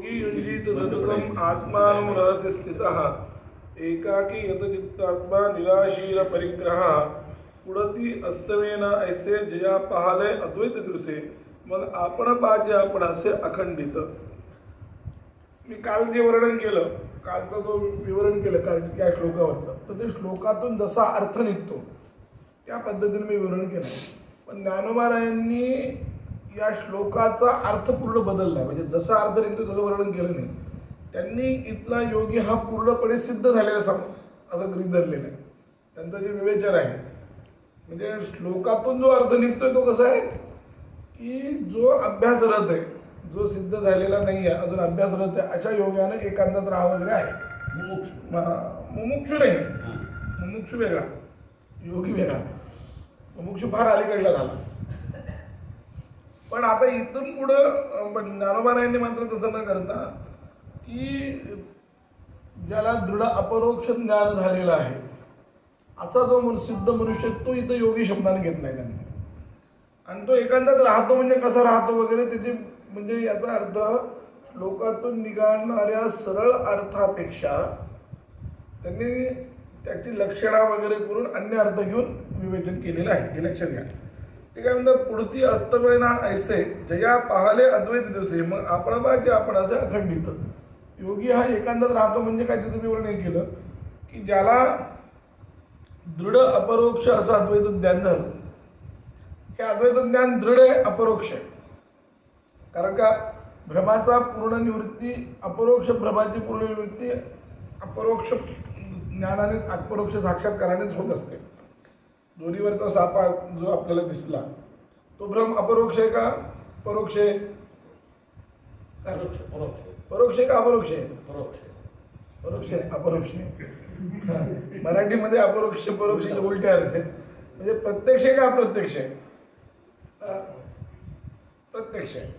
योगी युञ्जीत सततम् आत्मानं रहस्य स्थितः एकाकी यतचित्तात्मा निराशील परिग्रह पुढती अस्तवेन ऐसे जया पहाले अद्वैत दिवसे। मग आपण पाहिजे आपण असे अखंडित। मी काल जे वर्णन केलं कालचं जो विवरण केलं काल या श्लोकावरचं तर ते श्लोकातून जसा अर्थ निघतो त्या पद्धतीने मी विवरण केलं. पण ज्ञानोबारायांनी या श्लोकाचा अर्थ पूर्ण बदलला म्हणजे जसा अर्थ निघतो तसं वर्णन केलं नाही. त्यांनी इथला योगी हा पूर्णपणे सिद्ध झालेला सम असं गृहीत धरलेलं आहे. त्यांचं जे विवेचन आहे म्हणजे श्लोकातून जो अर्थ निघतोय तो कसा आहे? की जो अभ्यासरत आहे जो सिद्ध झालेला नाही आहे अजून अभ्यासरत आहे अशा योगाने एकांतात राहा वगैरे आहे. मुमुक्षु. मुमुक्षू नाही. मुमुक्षू वेगळा. योगी वेगळा. मुमुक्षू फार अलीकडला झाला. पण आता इथून पुढं ज्ञानोबारायांनी मात्र तसं न करता की ज्याला दृढ अपरोक्ष ज्ञान झालेला आहे असा जो सिद्ध मनुष्य तो इथं योगी शब्दाने नाही त्यांनी. आणि तो एकांतात राहतो म्हणजे कसा राहतो वगैरे त्याचे म्हणजे याचा अर्थ श्लोकातून निघाणाऱ्या सरळ अर्थापेक्षा त्यांनी त्याची लक्षणा वगैरे करून अन्य अर्थ घेऊन विवेचन केलेलं आहे हे लक्षात घ्या. ते काय म्हणतात पुढती अस्तवेना ऐसे जया पाहले अद्वैत दिवसे मग आपण जे आपण असे अखंडित. योगी हा एकांतात राहतो म्हणजे काय तिथं विवरण हे केलं. की ज्याला दृढ अपरोक्ष असं अद्वैत ज्ञान झालं. हे अद्वैत ज्ञान दृढ आहे अपरोक्ष आहे. कारण का भ्रमाचा पूर्ण निवृत्ती अपरोक्ष भ्रमाची पूर्ण निवृत्ती अपरोक्ष ज्ञानाने अपरोक्ष साक्षात्कारानेच होत असते. दोन्हीवरचा सापा जो आपल्याला दिसला तो भ्रम अपरोक्ष आहे का परोक्ष आहे? परोक्ष आहे का अपरोक्ष आहे? परोक्ष. परोक्ष आहे अपरोक्ष आहे. मराठीमध्ये अपरोक्ष परोक्ष उलटे अर्थ आहेत. म्हणजे प्रत्यक्ष आहे का अप्रत्यक्ष आहे. प्रत्यक्ष आहे.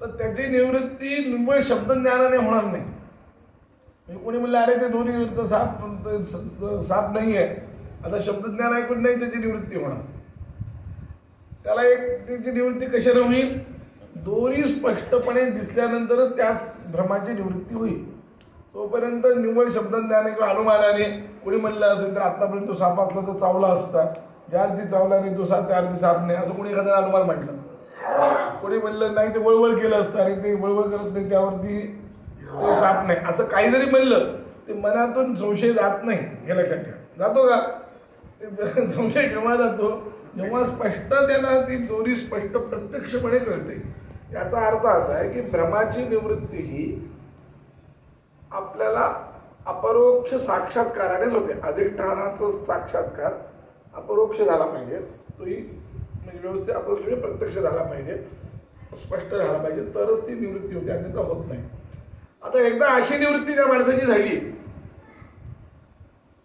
तर त्याची निवृत्ती निव्वळ शब्दज्ञानाने होणार नाही. म्हणजे कोणी म्हणलं अरे ते दोन्ही साप साप नाही आहे. आता शब्दज्ञान ऐकून नाही त्याची निवृत्ती होणार. त्याला एक त्याची निवृत्ती कशाने होईल? दोरी स्पष्टपणे दिसल्यानंतर त्याच भ्रमाची निवृत्ती होईल. तोपर्यंत निव्वळ शब्दज्ञाने किंवा अनुमानाने कोणी म्हणलं असेल तर आतापर्यंत तो साप असला तर चावला असता. ज्या अर्थी चावला नाही तो साप त्या अर्थी साप नाही असं कोणी एखाद्या अनुमान म्हटलं. कोणी म्हणलं नाही ते वळवळ केलं असतं आणि ते वळवळ करत नाही त्यावरती ते साप नाही. असं काही जरी म्हणलं ते मनातून संशय जात नाही. हे लक्षात जातो का? ते संशय केव्हा जातो जेव्हा स्पष्ट त्याला ती दोरी स्पष्ट प्रत्यक्षपणे कळते. याचा अर्थ असा आहे की भ्रमाची निवृत्ती ही आपल्याला अपरोक्ष साक्षात्कारानेच होते. अधिष्ठानाचा साक्षात्कार अपरोक्ष झाला पाहिजे. तोही म्हणजे व्यवस्थित अपरोक्ष म्हणजे प्रत्यक्ष झाला पाहिजे. स्पष्ट झाला पाहिजे. तरच ती निवृत्ती होते अन्यथा होत नाही. आता एकदा अशी निवृत्ती त्या माणसाची झाली.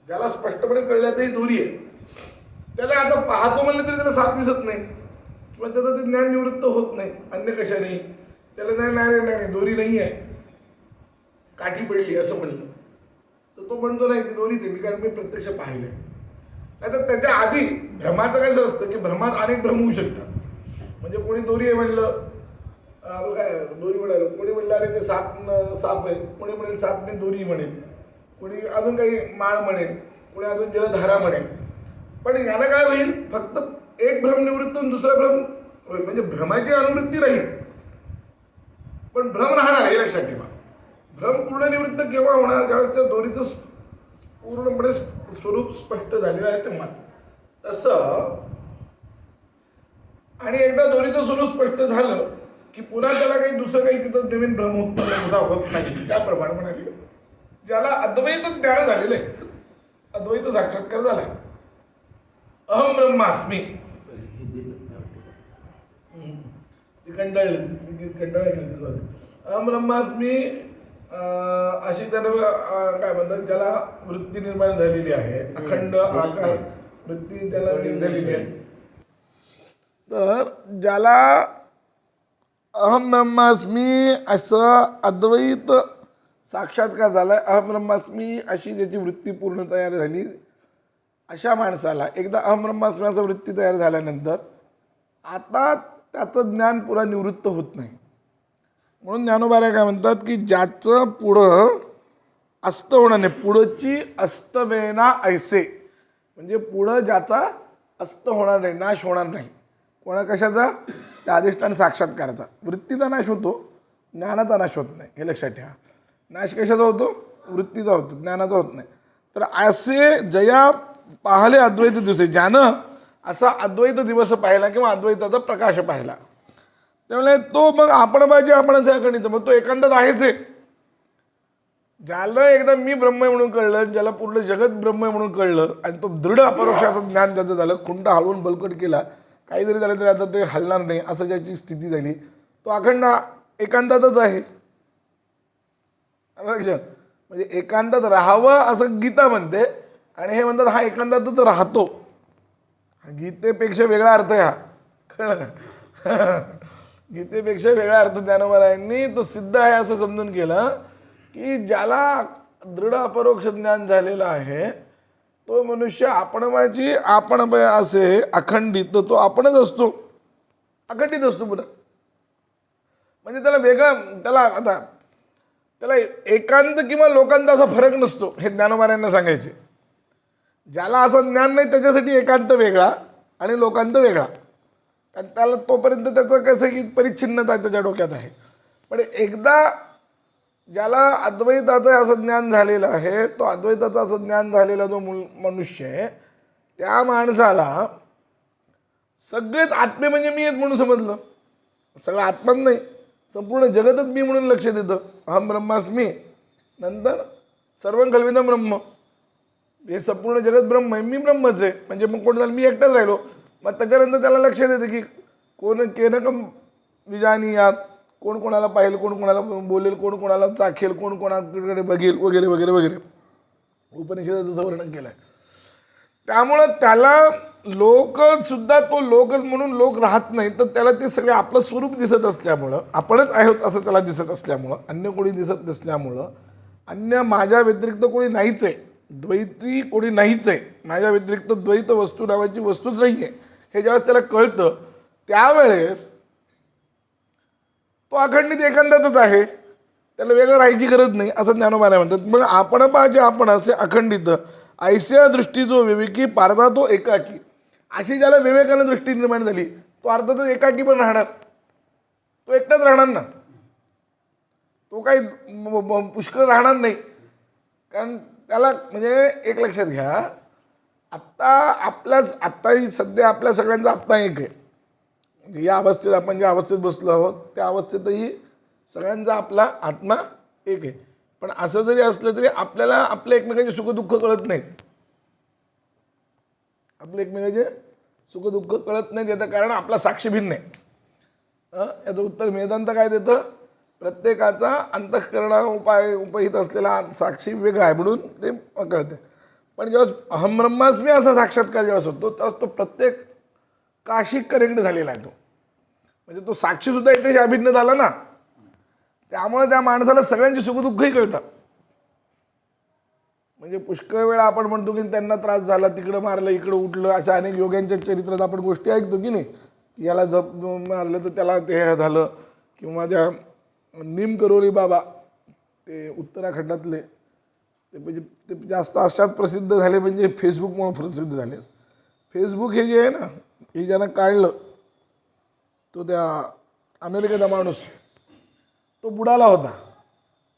ज्याला स्पष्टपणे कळल्या तरी ही दोरी आहे. त्याला आता पाहतो म्हणलं तरी त्याला साथ दिसत नाही. पण त्याचं ते ज्ञान निवृत्त होत नाही. अन्य कशाने? त्याला नाही नाही नाही, नाही दोरी नाही आहे. काठी पडली असं म्हणलं. तर तो म्हणतो नाही ती दोरीच आहे. मी कारण मी प्रत्यक्ष पाहिलं नाही तर त्याच्या आधी भ्रमाचं कसं असतं की भ्रमात अनेक भ्रम होऊ शकतात. म्हणजे कोणी दोरी आहे म्हणलं अं, काय दोरी म्हणाल कोणी म्हणलं अरे ते साप न- साप आहे. कोणी म्हणेल सापने दोरी म्हणेल. कोणी अजून काही माळ म्हणेल. कोणी अजून जलधारा म्हणेल. पण यानं काय होईल? फक्त एक भ्रम निवृत्त दुसरा भ्रम होईल. म्हणजे भ्रमाची अनुवृत्ती राहील. पण भ्रम राहणार हे लक्षात ठेवा. भ्रम पूर्ण निवृत्त केव्हा होणार? ज्यावेळेस त्या दोरीचं पूर्णपणे स्वरूप स्पष्ट झालेलं आहे तेव्हा. तसं आणि एकदा दोरीचं स्वरूप स्पष्ट झालं की पुन्हा त्याला काही दुसरं काही तिथं नवीन भ्रम होत नाही. असा होत नाही. त्याप्रमाणे म्हणाले ज्याला अद्वैत ज्ञान झालेलं आहे. अद्वैत साक्षात्कार झालाय. अहम ब्रह्मास्मी ती कंटाळली. अहम ब्रह्मास्मी अशी त्यानं काय म्हणतात ज्याला वृत्ती निर्माण झालेली आहे अखंड आकार वृत्ती त्याला झालेली आहे. तर ज्याला अहम ब्रह्मास्मी असं अद्वैत साक्षात्कार झाला अहम ब्रह्मास्मी अशी ज्याची वृत्ती पूर्ण तयार झाली अशा माणसाला एकदा अहब्रह्मास्म्याचं वृत्ती तयार झाल्यानंतर आता त्याचं ज्ञान पुरा निवृत्त होत नाही. म्हणून ज्ञानोबाऱ्या काय म्हणतात की ज्याचं पुढं अस्त होणार नाही पुढची अस्तवेना ऐसे. म्हणजे पुढं ज्याचा अस्त होणार नाही नाश होणार नाही. कोणा कशाचा? त्या अधिष्ठान साक्षात्काराचा. वृत्तीचा नाश होतो ज्ञानाचा नाश होत नाही. हे लक्षात ठेवा. नाश कशाचा होतो? वृत्तीचा होतो ज्ञानाचा होत नाही. तर असे जया पाहले अद्वैत दिवस ज्यानं असा अद्वैत दिवस पाहिला किंवा अद्वैताचा प्रकाश पाहिला. त्यामुळे तो मग आपण पाहिजे आपणच आहे मग तो एकांतात आहेच आहे. ज्याला एकदा मी ब्रह्म म्हणून कळलं ज्याला पूर्ण जगत ब्रह्म म्हणून कळलं आणि तो दृढ अपरोक्षाचं ज्ञान त्याचं झालं खुंट हलवून बलकट केला काही जरी झालं तरी आता ते हलणार नाही असं ज्याची स्थिती झाली. तो अखंड एकांतातच आहे. म्हणजे एकांतात राहावं असं गीता म्हणते आणि हे म्हणतात हा एकांतातच राहतो. गीतेपेक्षा वेगळा अर्थ आहे हा. कळलं का? गीतेपेक्षा वेगळा अर्थ ज्ञानोबरायांनी तो सिद्ध आहे असं समजून केलं की ज्याला दृढ अपरोक्ष ज्ञान झालेलं आहे तो मनुष्य आपणमाची आपण असे अखंडित तो आपणच असतो. अखंडित असतो पुन्हा म्हणजे त्याला वेगळा त्याला आता त्याला एकांत किंवा लोकांत असा फरक नसतो हे ज्ञानोबाऱ्यांना सांगायचे. ज्याला असं ज्ञान नाही त्याच्यासाठी एकांत वेगळा आणि लोकांत वेगळा. कारण त्याला तोपर्यंत त्याचं कसं की परिच्छिन्नता त्याच्या डोक्यात आहे. पण एकदा ज्याला अद्वैताचं असं ज्ञान झालेलं आहे तो अद्वैताचं असं ज्ञान झालेला जो मुल मनुष्य आहे त्या माणसाला सगळेच आत्मे म्हणजे मी आहेत म्हणून समजलं. सगळं आत्माच नाही संपूर्ण जगतच मी म्हणून लक्ष देतं. अहम ब्रह्मास्मी. नंतर सर्व कल्विदम ब्रह्म. हे संपूर्ण जगत ब्रह्म आहे. मी ब्रह्मच आहे. म्हणजे मग कोण झालं? मी एकटाच राहिलो. मग त्याच्यानंतर त्याला लक्ष देतं की कोण केनं कम विजानी यात. कोण कोणाला पाहिल कोण कोणाला बोलेल कोण कोणाला चाखेल कोण कोणाकडे बघेल वगैरे वगैरे वगैरे. उपनिषदाचं वर्णन केलं आहे त्यामुळं त्याला लोकसुद्धा तो लोक म्हणून लोक राहत नाही तर त्याला ते सगळे आपलं स्वरूप दिसत असल्यामुळं आपणच आहोत असं त्याला दिसत असल्यामुळं अन्य कोणी दिसत नसल्यामुळं अन्य माझ्या व्यतिरिक्त कोणी नाहीच आहे. द्वैती कोणी नाहीच आहे माझ्या व्यतिरिक्त द्वैत वस्तू नावाची वस्तूच नाही आहे हे ज्यावेळेस त्याला कळतं त्यावेळेस तो अखंडित एकांतातच आहे. त्याला वेगळं राहायची गरज नाही असं ज्ञानोबाला म्हणतात. मग आपण पाहिजे आपण असे अखंडित ऐस्या दृष्टी जो विवेकी पारता तो एकाकी. अशी ज्याला विवेकानं दृष्टी निर्माण झाली तो अर्थातच एकाकी पण राहणार. तो एकटाच राहणार ना. तो काही पुष्कळ राहणार नाही. कारण त्याला म्हणजे एक लक्षात घ्या. आत्ता आपल्याच आत्ताही सध्या आपल्या सगळ्यांचा आत्मा एक आहे. म्हणजे या अवस्थेत आपण ज्या अवस्थेत बसलो आहोत त्या अवस्थेतही सगळ्यांचा आपला आत्मा एक आहे. पण असं जरी असलं तरी आपल्याला आपल्या एकमेकांचे सुखदुःख कळत नाहीत. आपले एकमेकांचे सुखदुःख कळत नाहीत याचं कारण आपला साक्षी भिन्न आहे. याचं उत्तर मेदांत काय देतं? प्रत्येकाचा अंतःकरणा उपाय उपहित असलेला साक्षी वेगळा आहे म्हणून ते कळते. पण जेव्हा अहम ब्रह्मास्मी असा साक्षात्कार जेव्हा होतो तेव्हा तो प्रत्येक काशी करेक्ट झालेला आहे तो. म्हणजे तो साक्षीसुद्धा इथे अभिन्न झाला ना त्यामुळे त्या माणसाला सगळ्यांची सुखदुःखही कळतात म्हणजे पुष्कळ वेळा आपण म्हणतो की त्यांना त्रास झाला तिकडं मारलं इकडं उठलं अशा अनेक योग्यांच्या चरित्रात आपण गोष्टी ऐकतो की नाही. याला जप मारलं तर त्याला ते झालं किंवा ज्या निम करोली बाबा ते उत्तराखंडातले ते म्हणजे ते जास्त अशात प्रसिद्ध झाले म्हणजे फेसबुकमुळे प्रसिद्ध झाले. फेसबुक हे जे आहे ना हे ज्यानं काढलं तो त्या अमेरिकेचा माणूस तो बुडाला होता.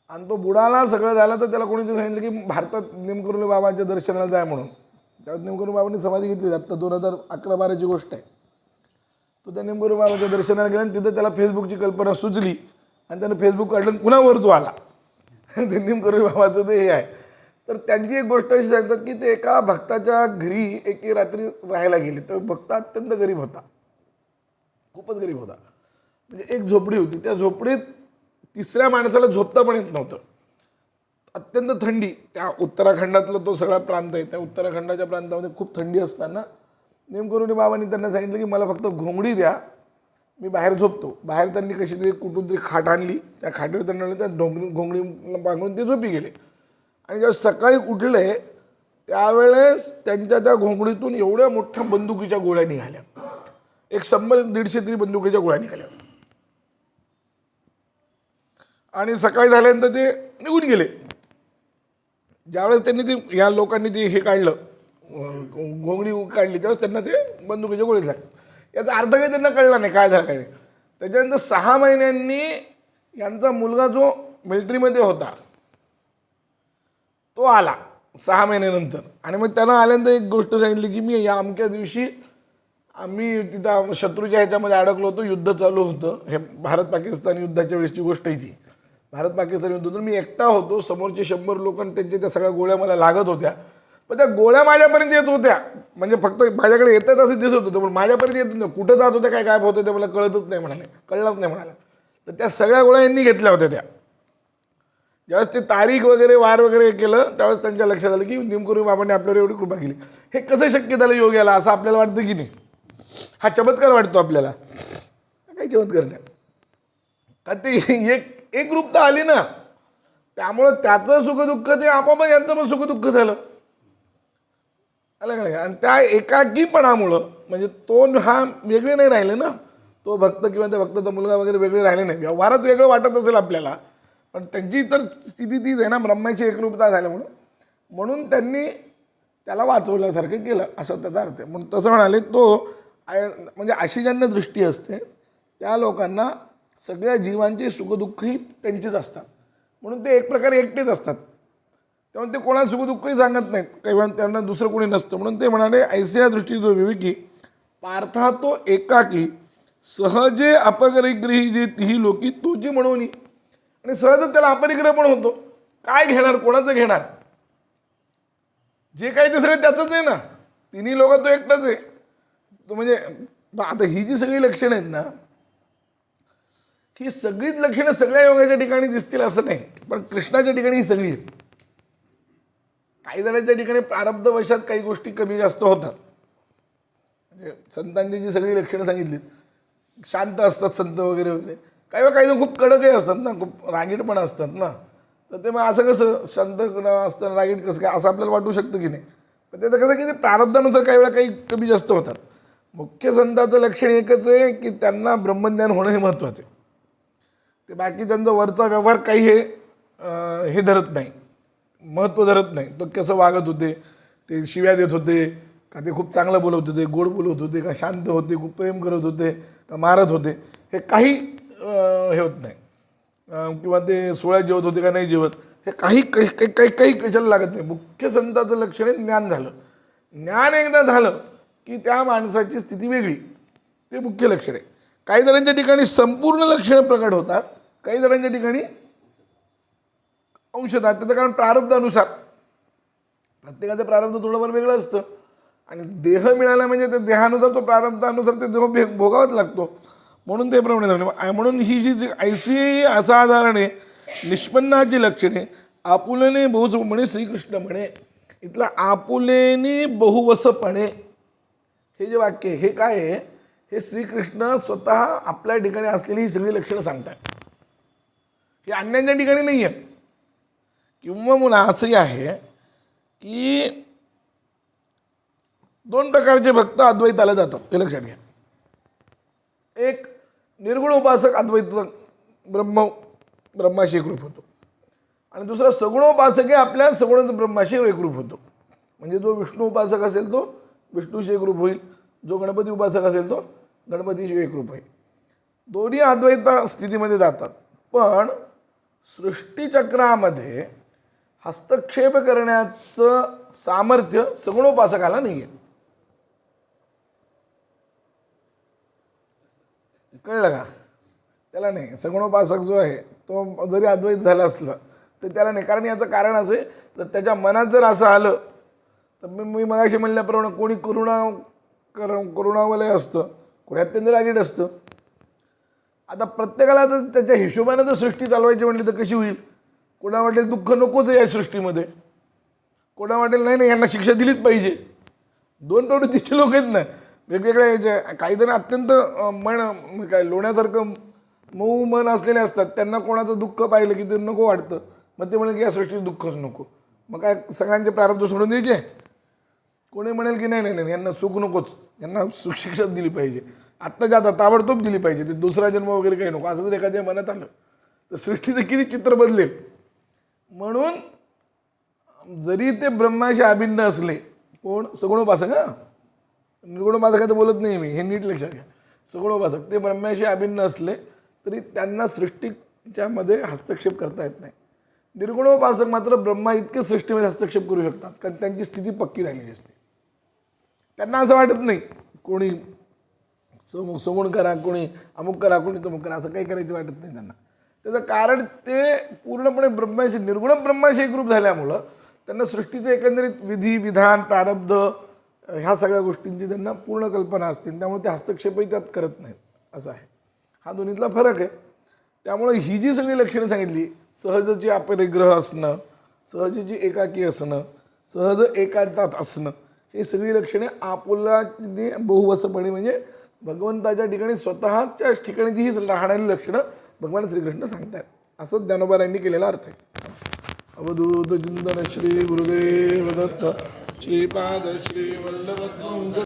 आणि तो बुडाला सगळं झालं तर त्याला कोणी सांगितलं की भारतात निमकरुली बाबांच्या दर्शनाला जाय म्हणून. त्यावेळेस निमकरुली बाबांनी समाधी घेतली आत्ता दोन हजार अकरा बाराची गोष्ट आहे. तो त्या निमकरुली बाबाच्या दर्शनाला गेला आणि तिथं त्याला फेसबुकची कल्पना सुचली. आणि त्यानं फेसबुक काढलं आणि पुन्हा वर तो आला? ते निमकरुली बाबाचं ते हे आहे. तर त्यांची एक गोष्ट अशी सांगतात की ते एका भक्ताच्या घरी एके रात्री राहायला गेले. तर भक्त अत्यंत गरीब होता. खूपच गरीब होता. म्हणजे एक झोपडी होती. त्या झोपडीत तिसऱ्या माणसाला झोपता पण येत नव्हतं. अत्यंत थंडी. त्या उत्तराखंडातला तो सगळा प्रांत आहे. त्या उत्तराखंडाच्या प्रांतामध्ये खूप थंडी असताना नेमकरुणी बाबांनी त्यांना सांगितलं की मला फक्त घोंगडी द्या. मी बाहेर झोपतो. बाहेर त्यांनी कशी तरी कुठून तरी खाट आणली. त्या खाटीवर त्यांना त्या ढोंगरी घोंगडी पांघरून ते झोपी गेले. आणि जेव्हा सकाळी उठले त्यावेळेस त्यांच्या त्या घोंगडीतून एवढ्या मोठ्या बंदुकीच्या गोळ्या निघाल्या. एक शंभर दीडशे तरी बंदुकीच्या गोळ्या निघाल्या. आणि सकाळी झाल्यानंतर ते निघून गेले. ज्यावेळेस त्यांनी ते या लोकांनी ते हे काढलं घोंगडी काढली त्यावेळेस त्यांना ते बंदुकीचे गोळी झाले. याचा अर्थ काही त्यांना कळला नाही काय झालं काय नाही. त्याच्यानंतर सहा महिन्यांनी यांचा मुलगा जो मिलिटरीमध्ये होता तो आला सहा महिन्यानंतर. आणि मग त्यांना आल्यानंतर एक गोष्ट सांगितली की मी या अमक्या दिवशी आम्ही तिथं शत्रूच्या ह्याच्यामध्ये अडकलो होतो युद्ध चालू होतं. हे भारत पाकिस्तान युद्धाच्या वेळेसची गोष्ट आहे ती. भारत पाकिस्तान युद्ध होतं मी एकटा होतो समोरचे शंभर लोक आणि त्यांच्या त्या सगळ्या गोळ्या मला लागत होत्या. पण त्या गोळ्या माझ्यापर्यंत येत होत्या. म्हणजे फक्त माझ्याकडे येतात असं दिसत होतं पण माझ्यापर्यंत येत नव्हतं कुठं जात होत्या काय गायब होतं ते मला कळतच नाही म्हणाले. कळलंच नाही म्हणाले. तर त्या सगळ्या गोळ्या यांनी घेतल्या होत्या त्या. ज्यावेळेस ते तारीख वगैरे वार वगैरे केलं त्यावेळेस त्यांच्या लक्षात आलं की निमकुरी बाबांनी आपल्यावर एवढी कृपा केली. हे कसं शक्य झालं योग्याला असं आपल्याला वाटतं की नाही? हा चमत्कार वाटतो आपल्याला. काही चमत्कार नाही. का ते एक एक तर आली ना. त्यामुळं त्याचं सुखदुःख ते आपोआप यांचं पण सुखदुःख झालं. आलं का नाही आणि त्या एकाकीपणामुळं म्हणजे तो हा वेगळे नाही राहिले ना. तो भक्त किंवा त्या भक्ताचा मुलगा वगैरे वेगळे राहिले नाही व्यवहारात वेगळं वाटत असेल आपल्याला पण त्यांची तर स्थिती तीच आहे ना ब्रह्माची एकरूपता झाल्यामुळं. म्हणून त्यांनी त्याला वाचवल्यासारखं केलं असं त्याचा अर्थ आहे. म्हणून तसं म्हणाले तो आय- म्हणजे अशी ज्यांना दृष्टी असते. त्या लोकांना सगळ्या जीवांचे सुखदुःखही त्यांचेच असतात. म्हणून ते एक प्रकारे एकटेच असतात. त्यामुळे ते कोणा सुखदुःखही सांगत नाहीत. काही त्यांना दुसरं कोणी नसतं. म्हणून ते म्हणाले ऐसिया दृष्टी जो विवेकी पार्था तो एकाकी सहजे अपरिग्रही जे तिही लोकी तुझी म्हणून. आणि सहजच त्याला अपरिग्रह पण होतो. काय घेणार? कोणाचं घेणार? जे काही ते सगळं त्याचंच आहे ना. तिन्ही लोक तो एकटाच आहे. तो म्हणजे आता ही जी सगळी लक्षणं आहेत ना ही सगळीच लक्षणं सगळ्या योगाच्या ठिकाणी दिसतील असं नाही. पण कृष्णाच्या ठिकाणी ही सगळी आहेत. काही जणांच्या ठिकाणी प्रारब्धवशात काही गोष्टी कमी जास्त होतात. म्हणजे संतांची जी सगळी लक्षणं सांगितली शांत असतात संत वगैरे वगैरे. काही वेळा काही जण खूप कडकही असतात ना खूप रागीट पण असतात ना. तर ते मग असं कसं शांत असतं रागीट कसं काय असं आपल्याला वाटू शकतं की नाही. पण त्याचं कसं की ते प्रारब्धानुसार काही वेळा काही कमी जास्त होतात. मुख्य संताचं लक्षण एकच आहे की त्यांना ब्रह्मज्ञान होणं हे महत्त्वाचं आहे. ते बाकी त्यांचा वरचा व्यवहार काही हे हे धरत नाही. महत्त्व धरत नाही. तो कसं वागत होते ते शिव्या देत होते का ते खूप चांगलं बोलत होते गोड बोलत होते का शांत होते खूप प्रेम करत होते का मारत होते हे काही हे होत नाही. किंवा ते सोळ्या जेवत होते का नाही जेवत हे काही काही काही काही काही कशाला लागत नाही. मुख्य संताचं लक्षण आहे ज्ञान झालं. ज्ञान एकदा झालं की त्या माणसाची स्थिती वेगळी. ते मुख्य लक्षण आहे. काही जणांच्या ठिकाणी संपूर्ण लक्षणं प्रकट होतात काही जणांच्या ठिकाणी अंशतात त्याचं कारण प्रारब्धानुसार. प्रत्येकाचं प्रारब्ध थोडंफार वेगळं असतं. आणि देह मिळाला म्हणजे ते देहानुसार तो प्रारब्धानुसार ते देह भे- भोगावाच लागतो. म्हणून ते प्रमाणे झाले. म्हणून ही जी जी ऐसी असाधारणे निष्पन्नाची लक्षणे आपुलेने बहुच म्हणे श्रीकृष्ण म्हणे. इथलं आपुलेने बहुवसपणे. हे जे वाक्य आहे हे काय आहे? हे श्रीकृष्ण स्वतः आपल्या ठिकाणी असलेली ही सगळी लक्षणं सांगतात हे अन्यांच्या ठिकाणी नाही आहे किंवा मुला असंही आहे की दोन प्रकारचे भक्त अद्वैताला जातात हे लक्षात घ्या. एक निर्गुण उपासक अद्वैत ब्रह्म ब्रह्माशी एकरूप होतो. आणि दुसरा सगुणोपासक हे आपल्या सगुण ब्रह्माशी एकरूप होतो. म्हणजे जो विष्णू उपासक असेल तो विष्णूशी एकरूप होईल जो गणपती उपासक असेल तो गणपतीशी एकरूप होईल. दोन्ही अद्वैता स्थितीमध्ये जातात. पण सृष्टीचक्रामध्ये हस्तक्षेप करण्याचं सामर्थ्य सगुणोपासकाला नाही आहे कळलं का? त्याला नाही. सगुणोपासक जो आहे तो जरी अद्वैत झाला असलं तर त्याला नाही. कारण याचं कारण असं आहे तर त्याच्या मनात जर असं आलं तर मी मी मगाशी म्हणल्याप्रमाणे कोणी करुणा कर करुणावलय असतं कोणी अत्यंत रागीट असतं. आता प्रत्येकाला जर त्याच्या हिशोबानं जर सृष्टी चालवायची म्हटली तर कशी होईल? कोणा वाटेल दुःख नकोच आहे या सृष्टीमध्ये. कोणा वाटेल नाही नाही यांना शिक्षा दिलीच पाहिजे. दोन प्रवृत्तीचे लोक आहेत ना वेगवेगळ्या याचे काही जण अत्यंत मन म्हणजे काय लोण्यासारखं मऊ मन असलेले असतात. त्यांना कोणाचं दुःख पाहिलं की ते नको वाटतं. मग ते म्हणेल की या सृष्टीत दुःखच नको. मग काय सगळ्यांचे प्रारब्ध सोडून द्यायचे? कोणी म्हणेल की नाही नाही नाही यांना सुख नकोच. यांना सुख शिक्षाच दिली पाहिजे. आत्ताच्या आता ताबडतोब दिली पाहिजे. ते दुसरा जन्म वगैरे काही नको. असं जर एखाद्या मनात आलं तर सृष्टीचं किती चित्र बदलेल. म्हणून जरी ते ब्रह्माशी अभिन्न असले कोण? सगुणोपासक हा? निर्गुणोपासकाचं बोलत नाही मी हे नीट लक्षात घ्या. सगुणोपासक ते ब्रह्माशी अभिन्न असले तरी त्यांना सृष्टीच्या मध्ये हस्तक्षेप करता येत नाही. निर्गुणोपासक मात्र ब्रह्मा इतके सृष्टीमध्ये हस्तक्षेप करू शकतात कारण त्यांची स्थिती पक्की झालेली असते. त्यांना असं वाटत नाही कोणी सम सगुण करा कोणी अमुक करा कोणी तमुक करा असं काही करायचं वाटत नाही त्यांना. त्याचं कारण ते पूर्णपणे ब्रह्माशी निर्गुण ब्रह्माशी एकरूप झाल्यामुळं त्यांना सृष्टीचं एकंदरीत विधी विधान प्रारब्ध ह्या सगळ्या गोष्टींची त्यांना पूर्ण कल्पना असते त्यामुळे ते हस्तक्षेपही त्यात करत नाहीत. असं आहे. हा दोन्हीतला फरक आहे. त्यामुळे ही जी सगळी लक्षणं सांगितली सहजची अपरिग्रह असणं सहजची एकाकी असणं सहज एकांतात असणं ही सगळी लक्षणे आपुलाने बहुवसपणे म्हणजे भगवंताच्या ठिकाणी स्वतःच्याच ठिकाणी जी ही राहणारी लक्षणं भगवान श्रीकृष्ण सांगतात. असं ज्ञानोबारांनी केलेला अर्थ आहे. अवधूत चिंतन श्री गुरुदेव दत्त श्रीपाद श्री वल्लभ